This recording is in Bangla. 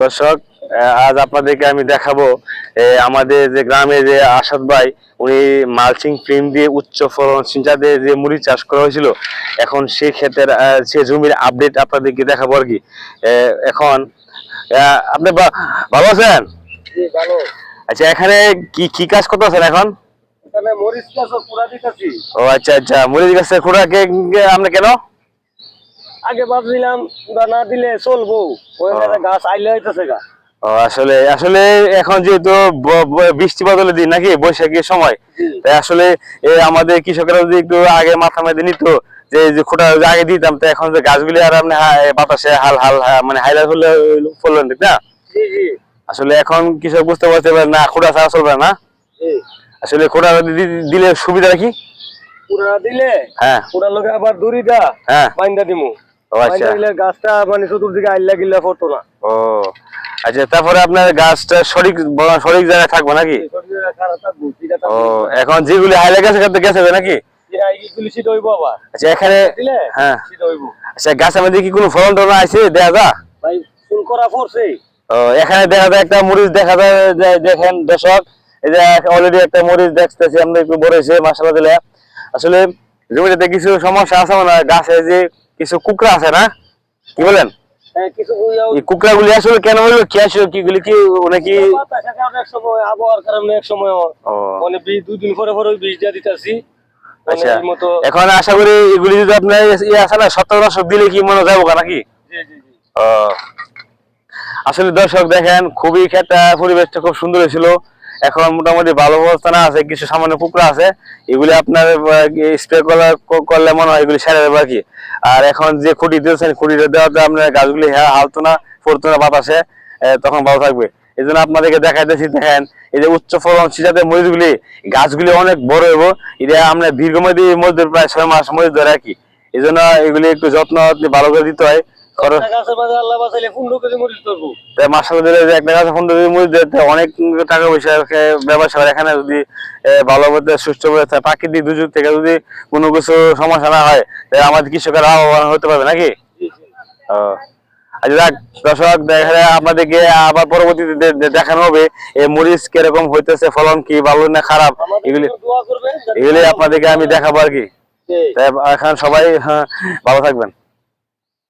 দর্শক আজ আপনাদেরকে আমি দেখাবো আমাদের যে গ্রামে যে আসাদ ভাই উনি মালচিং ফিল্ম দিয়ে উচ্চ ফলন সিঞ্চাতে যে মুড়ি চাষ করা হয়েছিল এখন সেই ক্ষেতের সে জমির আপডেট আপনাদেরকে দেখাবো আর কি। এখন আপনি ভালো আছেন? আচ্ছা এখানে কি কি কাজ করতেছেন এখন? মরিচ ও আচ্ছা আচ্ছা মুড়ি গাছে খুঁড়াকে আপনি কেন? আগে ভাবছিলাম না দিলে চলবো। ওই গাছ আইলে হইতেছে গা। আসলে আসলে এখন যেহেতু বৃষ্টি বদলের দিন নাকি বৈশাখীর সময় তাই আসলে আমাদের কৃষকেরা যদি একটু আগে মাথা মেঁধে নিত যে যে খোটা আগে দিতাম তো এখন যে গাছগুলি আর আপনি বাতাসে হাল হাল মানে হাইলা হলে ফললেন ঠিক না? আসলে এখন কৃষক বুঝতে পারছে না খোটা ছাড়া চলবে না। আসলে খোটা দিলে সুবিধা কি? পুরা দিলে হ্যাঁ। পুরা লোকে আবার দড়িটা হ্যাঁ। বাইন্দা দিমু। আচ্ছা। গাছটা মানে চতুর্দিকে আইলা গিল্লা পড়তো না। ও আচ্ছা তারপরে আপনার গাছটা সঠিক সঠিক জায়গায় থাকবে নাকি? ও এখন যেগুলি হাইলা গেছে গেছে নাকি? আচ্ছা এখানে হ্যাঁ। আচ্ছা গাছের মধ্যে কি কোনো ফলন টলন আছে? দেখা যা। ফুল করা পড়ছে। ও এখানে দেখা যায় একটা মরিচ দেখা যায় দেখেন দর্শক এই যে অলরেডি একটা মরিচ দেখতেছি আমরা একটু বড় হয়েছে মাসালা দিলে। আসলে জমিটাতে কিছু সমস্যা আছে না গাছে যে কিছু কুকড়া আছে না? কি বলেন? হ্যাঁ, এই গুলি আসলে কেন হইল? কি আসলে কি গুলি কি নাকি বাতাসের সময় আবহাওয়ার কারণে এক সময় মানে বীজ দুই দিন পরে পরে বীজ দিয়ে দিতেছি। মানে আচ্ছা। এখন আশা করি এগুলি যদি আপনার ইয়ে আছে না সত্তর দিলে কি মনে যাব নাকি? আসলে দর্শক দেখেন খুবই খেটা পরিবেশটা খুব সুন্দর হয়েছিল। এখন মোটামুটি ভালো অবস্থা না আছে, কিছু সামান্য কুকড়া আছে, এগুলি আপনার স্প্রে করলে মনে হয় এগুলি সেরে দেবে কি। আর এখন যে খুঁটি দিয়েছেন, খুঁটিটা দেওয়াতে আপনার গাছগুলি হ্যাঁ হালতো না, পড়তো না বাতাসে তখন ভালো থাকবে। এই জন্য আপনাদেরকে দেখাইতেছি, দেখেন, এই যে উচ্চ ফলন সিজাতে মরিচগুলি, গাছগুলি অনেক বড় হইব এটা আমরা দীর্ঘমেয়াদী মজদুর প্রায় ছয় মাস মরিচ ধরে কি এই জন্য এগুলি একটু যত্ন ভালো করে দিতে হয়। অনেক টাকা পয়সা ব্যবসা এখানে যদি ভালোভাবে সুস্থ প্রাকৃতিক দুর্যোগ থেকে যদি কোনো কিছু সমস্যা না হয় আমাদের কৃষকের লাভবান হতে পারবে নাকি। আচ্ছা যাক দর্শক দেখা আপনাদেরকে আবার পরবর্তীতে দেখানো হবে এই মরিচ কীরকম হইতেছে ফলন কি ভালো না খারাপ এগুলি এগুলি আপনাদেরকে আমি দেখাবো আর কি। এখন সবাই হ্যাঁ, ভালো থাকবেন।